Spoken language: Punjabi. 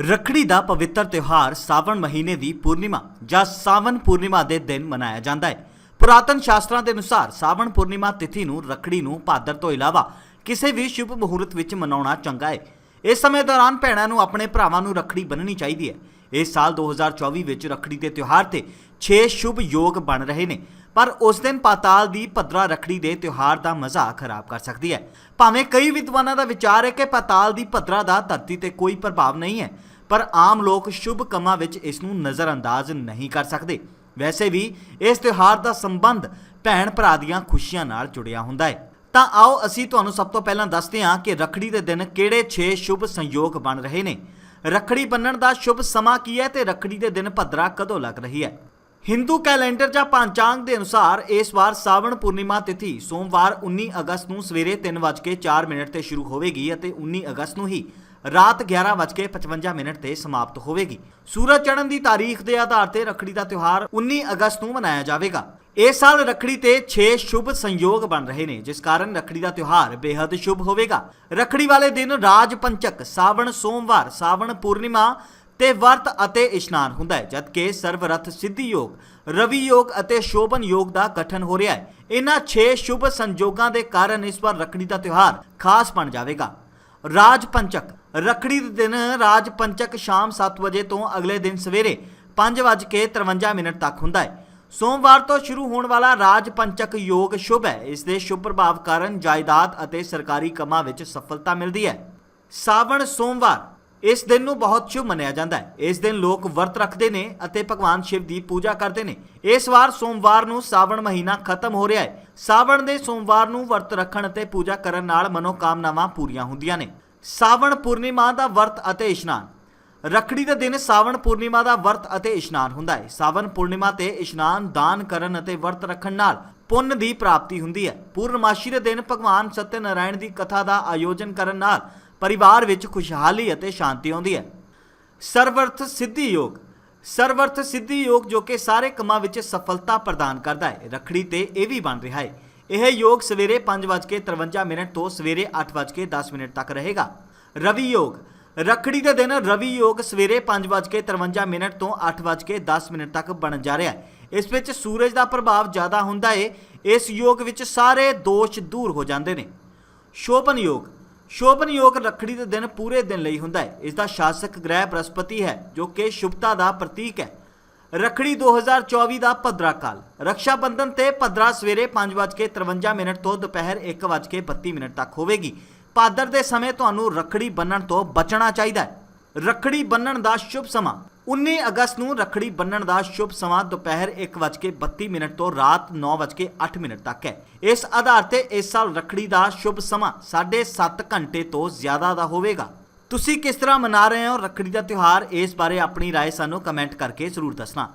ਰੱਖੜੀ ਦਾ ਪਵਿੱਤਰ ਤਿਉਹਾਰ ਸਾਵਣ ਮਹੀਨੇ ਦੀ ਪੂਰਨਿਮਾ ਜਾਂ ਸਾਵਣ ਪੂਰਨਿਮਾ ਦੇ ਦਿਨ ਮਨਾਇਆ ਜਾਂਦਾ ਹੈ। ਪੁਰਾਤਨ ਸ਼ਾਸਤਰਾਂ ਦੇ ਅਨੁਸਾਰ ਸਾਵਣ ਪੂਰਨਿਮਾ ਤਿਥੀ ਨੂੰ ਰੱਖੜੀ ਨੂੰ ਭਾਦਰ ਤੋਂ ਇਲਾਵਾ ਕਿਸੇ ਵੀ ਸ਼ੁਭ ਮੁਹੂਰਤ ਵਿੱਚ ਮਨਾਉਣਾ ਚੰਗਾ ਹੈ। ਇਸ ਸਮੇਂ ਦੌਰਾਨ ਭੈਣਾਂ ਨੂੰ ਆਪਣੇ ਭਰਾਵਾਂ ਨੂੰ ਰੱਖੜੀ ਬੰਨਣੀ ਚਾਹੀਦੀ ਹੈ। ਇਸ ਸਾਲ 2024 ਵਿੱਚ ਰੱਖੜੀ ਦੇ ਤਿਉਹਾਰ ਤੇ 6 ਸ਼ੁਭ ਯੋਗ ਬਣ ਰਹੇ ਨੇ। ਪਰ ਉਸ ਦਿਨ ਪਾਤਾਲ ਦੀ ਭਦਰਾ ਰੱਖੜੀ ਦੇ ਤਿਉਹਾਰ ਦਾ ਮਜ਼ਾ ਖਰਾਬ ਕਰ ਸਕਦੀ ਹੈ। ਭਾਵੇਂ ਕਈ ਵਿਦਵਾਨਾਂ ਦਾ ਵਿਚਾਰ ਹੈ ਕਿ ਪਾਤਾਲ ਦੀ ਭਦਰਾ ਦਾ ਧਰਤੀ ਤੇ ਕੋਈ ਪ੍ਰਭਾਵ ਨਹੀਂ ਹੈ, ਪਰ ਆਮ ਲੋਕ ਸ਼ੁਭ ਕੰਮਾਂ ਵਿੱਚ ਇਸ ਨੂੰ ਨਜ਼ਰਅੰਦਾਜ਼ ਨਹੀਂ ਕਰ ਸਕਦੇ। ਵੈਸੇ ਵੀ ਇਸ ਤਿਉਹਾਰ ਦਾ ਸੰਬੰਧ ਭੈਣ ਭਰਾ ਦੀਆਂ ਖੁਸ਼ੀਆਂ ਨਾਲ ਜੁੜਿਆ ਹੁੰਦਾ ਹੈ। ਤਾਂ ਆਓ ਅਸੀਂ ਤੁਹਾਨੂੰ ਸਭ ਤੋਂ ਪਹਿਲਾਂ ਦੱਸਦੇ ਹਾਂ ਕਿ ਰੱਖੜੀ ਦੇ ਦਿਨ ਕਿਹੜੇ 6 ਸ਼ੁਭ ਸੰਯੋਗ ਬਣ ਰਹੇ ਨੇ। ਰੱਖੜੀ ਬੰਨਣ ਦਾ ਸ਼ੁਭ ਸਮਾਂ ਕੀ ਹੈ ਤੇ ਰੱਖੜੀ ਦੇ ਦਿਨ ਭਦਰਾ ਕਦੋਂ ਲੱਗ ਰਹੀ ਹੈ? ਹਿੰਦੂ ਕੈਲੰਡਰ ਜਾਂ ਪੰਚਾਂਗ ਦੇ ਅਨੁਸਾਰ ਇਸ ਵਾਰ ਸਾਵਣ ਪੂਰਨਿਮਾ ਤਿਥੀ ਸੋਮਵਾਰ 19 ਅਗਸਤ ਨੂੰ ਸਵੇਰੇ 3:04 ਮਿੰਟ ਤੇ ਸ਼ੁਰੂ ਹੋਵੇਗੀ ਅਤੇ 19 ਅਗਸਤ ਨੂੰ ਹੀ ਰਾਤ 11:55 ਮਿੰਟ ਤੇ ਸਮਾਪਤ ਹੋਵੇਗੀ। ਸੂਰਜ ਚੜ੍ਹਨ ਦੀ ਤਾਰੀਖ ਦੇ ਆਧਾਰ ਤੇ ਰੱਖੜੀ ਦਾ ਤਿਉਹਾਰ 19 ਅਗਸਤ ਨੂੰ ਮਨਾਇਆ ਜਾਵੇਗਾ। ਇਸ ਸਾਲ ਰੱਖੜੀ ਤੇ 6 ਸ਼ੁਭ ਸੰਯੋਗ ਬਣ ਰਹੇ ਨੇ, ਜਿਸ ਕਾਰਨ ਰੱਖੜੀ ਦਾ ਤਿਉਹਾਰ ਬੇहद ਸ਼ੁਭ ਹੋਵੇਗਾ। ਰੱਖੜੀ ਵਾਲੇ ਦਿਨ ਰਾਜ ਪੰਚਕ, ਸਾਵਣ, ਸੋਮਵਾਰ, ਸਾਵਣ ਪੂਰਨਿਮਾ ਤੇ ਵਰਤ ਅਤੇ ਇਸ਼ਨਾਨ ਹੁੰਦਾ ਹੈ, ਜਦਕਿ ਸਰਵਰਥ ਸਿੱਧੀ ਯੋਗ, ਰਵੀ ਯੋਗ ਅਤੇ ਸ਼ੋਭਨ ਯੋਗ ਦਾ ਗਠਨ ਹੋ ਰਿਹਾ ਹੈ। ਇਹਨਾਂ 6 ਸ਼ੁਭ ਸੰਯੋਗਾਂ ਦੇ ਕਾਰਨ ਇਸ ਵਾਰ ਰੱਖੜੀ ਦਾ ਤਿਉਹਾਰ ਖਾਸ ਬਣ ਜਾਵੇਗਾ। ਰਾਜ ਪੰਚਕ, ਰੱਖੜੀ ਦੇ ਦਿਨ ਰਾਜ ਪੰਚਕ ਸ਼ਾਮ 7 ਵਜੇ ਤੋਂ ਅਗਲੇ ਦਿਨ ਸਵੇਰੇ 5:53 ਮਿੰਟ ਤੱਕ ਹੁੰਦਾ ਹੈ। ਸੋਮਵਾਰ ਤੋਂ ਸ਼ੁਰੂ ਹੋਣ ਵਾਲਾ ਰਾਜ ਪੰਚਕ ਯੋਗ ਸ਼ੁਭ ਹੈ। ਇਸ ਦੇ ਸ਼ੁਭ ਪ੍ਰਭਾਵ ਕਾਰਨ ਜਾਇਦਾਦ ਅਤੇ ਸਰਕਾਰੀ ਕੰਮਾਂ ਵਿੱਚ ਸਫਲਤਾ ਮਿਲਦੀ ਹੈ। ਸਾਵਣ ਸੋਮਵਾਰ, ਇਸ ਦਿਨ ਨੂੰ ਬਹੁਤ ਸ਼ੁਭ ਮੰਨਿਆ ਜਾਂਦਾ ਹੈ। ਇਸ ਦਿਨ ਲੋਕ ਵਰਤ ਰੱਖਦੇ ਨੇ ਅਤੇ ਭਗਵਾਨ ਸ਼ਿਵ ਦੀ ਪੂਜਾ ਕਰਦੇ ਨੇ। ਇਸ ਵਾਰ ਸੋਮਵਾਰ ਨੂੰ ਸਾਵਣ ਮਹੀਨਾ ਖਤਮ ਹੋ ਰਿਹਾ ਹੈ। ਸਾਵਣ ਦੇ ਸੋਮਵਾਰ ਨੂੰ ਵਰਤ ਰੱਖਣ ਅਤੇ ਪੂਜਾ ਕਰਨ ਨਾਲ ਮਨੋਕਾਮਨਾਵਾਂ ਪੂਰੀਆਂ ਹੁੰਦੀਆਂ ਨੇ। ਸਾਵਣ ਪੂਰਨਿਮਾ ਦਾ ਵਰਤ ਅਤੇ ਇਸ਼ਨਾਨ। ਰੱਖੜੀ ਦੇ ਦਿਨ ਸਾਵਣ ਪੂਰਨਿਮਾ ਦਾ ਵਰਤ ਅਤੇ ਇਸ਼ਨਾਨ ਹੁੰਦਾ ਹੈ। ਸਾਵਣ ਪੂਰਨਿਮਾ ਤੇ ਇਸ਼ਨਾਨ ਦਾਨ ਕਰਨ ਅਤੇ ਵਰਤ ਰੱਖਣ ਨਾਲ ਪੁੰਨ ਦੀ ਪ੍ਰਾਪਤੀ ਹੁੰਦੀ ਹੈ। ਪੂਰਨਮਾਸ਼ੀ ਦੇ ਦਿਨ ਭਗਵਾਨ ਸਤਿਨਾਰਾਇਣ ਦੀ ਕਥਾ ਦਾ ਆਯੋਜਨ ਕਰਨ ਨਾਲ ਪਰਿਵਾਰ ਵਿੱਚ ਖੁਸ਼ਹਾਲੀ ਅਤੇ ਸ਼ਾਂਤੀ ਆਉਂਦੀ ਹੈ। ਸਰਵਰਥ ਸਿੱਧੀ ਯੋਗ। ਸਰਵਰਥ ਸਿੱਧੀ ਯੋਗ ਜੋ ਕਿ ਸਾਰੇ ਕੰਮਾਂ ਵਿੱਚ ਸਫਲਤਾ ਪ੍ਰਦਾਨ ਕਰਦਾ ਹੈ। ਰੱਖੜੀ ਤੇ ਇਹ ਵੀ ਬਣ ਰਿਹਾ ਹੈ। ਇਹ ਯੋਗ ਸਵੇਰੇ 5:53 ਮਿੰਟ ਤੋਂ ਸਵੇਰੇ 8:10 ਮਿੰਟ ਤੱਕ ਰਹੇਗਾ। ਰਵੀ ਯੋਗ। ਰੱਖੜੀ ਦੇ ਦਿਨ ਰਵੀ ਯੋਗ ਸਵੇਰੇ 5:53 ਮਿੰਟ ਤੋਂ 8:10 ਮਿੰਟ ਤੱਕ ਬਣ ਜਾ ਰਿਹਾ ਹੈ। ਇਸ ਵਿੱਚ ਸੂਰਜ ਦਾ ਪ੍ਰਭਾਵ ਜ਼ਿਆਦਾ ਹੁੰਦਾ ਏ। ਇਸ ਯੋਗ ਵਿੱਚ ਸਾਰੇ ਦੋਸ਼ ਦੂਰ ਹੋ ਜਾਂਦੇ ਨੇ। ਸ਼ੋਭਨ ਯੋਗ। ਸ਼ੋਭਨ ਯੋਗ ਰੱਖੜੀ ਦੇ ਦਿਨ ਪੂਰੇ ਦਿਨ ਲਈ ਹੁੰਦਾ ਹੈ। ਇਸ ਦਾ ਸ਼ਾਸਕ ਗ੍ਰਹਿ ਬ੍ਰਹਸਪਤੀ ਹੈ, ਜੋ ਕਿ ਸ਼ੁਭਤਾ ਦਾ ਪ੍ਰਤੀਕ ਹੈ। ਰੱਖੜੀ 2024 ਦਾ ਭਦਰਾ ਕਾਲ। ਰੱਖਿਆ ਬੰਧਨ ਤੇ ਭਦਰਾ ਸਵੇਰੇ 5:53 ਮਿੰਟ ਤੋਂ ਦੁਪਹਿਰ 1:32 ਮਿੰਟ ਤੱਕ ਹੋਵੇਗੀ। ਭਾਦਰ ਦੇ ਸਮੇਂ ਤੁਹਾਨੂੰ ਰੱਖੜੀ ਬੰਨਣ ਤੋਂ ਬਚਣਾ ਚਾਹੀਦਾ ਹੈ ਰੱਖੜੀ ਬੰਨਣ ਦਾ ਸ਼ੁਭ ਸਮਾਂ 19 ਅਗਸਤ ਨੂੰ ਰੱਖੜੀ ਬੰਨਣ ਦਾ ਸ਼ੁਭ ਸਮਾਂ ਦੁਪਹਿਰ 1:32 ਮਿੰਟ ਤੋਂ ਰਾਤ 9:08 ਮਿੰਟ ਤੱਕ ਹੈ ਇਸ ਆਧਾਰ ਤੇ ਇਸ ਸਾਲ ਰੱਖੜੀ ਦਾ ਸ਼ੁਭ ਸਮਾਂ 7.5 ਘੰਟੇ ਤੋਂ ਜ਼ਿਆਦਾ ਦਾ ਹੋਵੇਗਾ ਤੁਸੀਂ ਕਿਸ ਤਰ੍ਹਾਂ ਮਨਾ ਰਹੇ ਹੋ ਰੱਖੜੀ ਦਾ ਤਿਉਹਾਰ ਇਸ ਬਾਰੇ ਆਪਣੀ رائے ਸਾਨੂੰ ਕਮੈਂਟ ਕਰਕੇ ਜ਼ਰੂਰ ਦੱਸਣਾ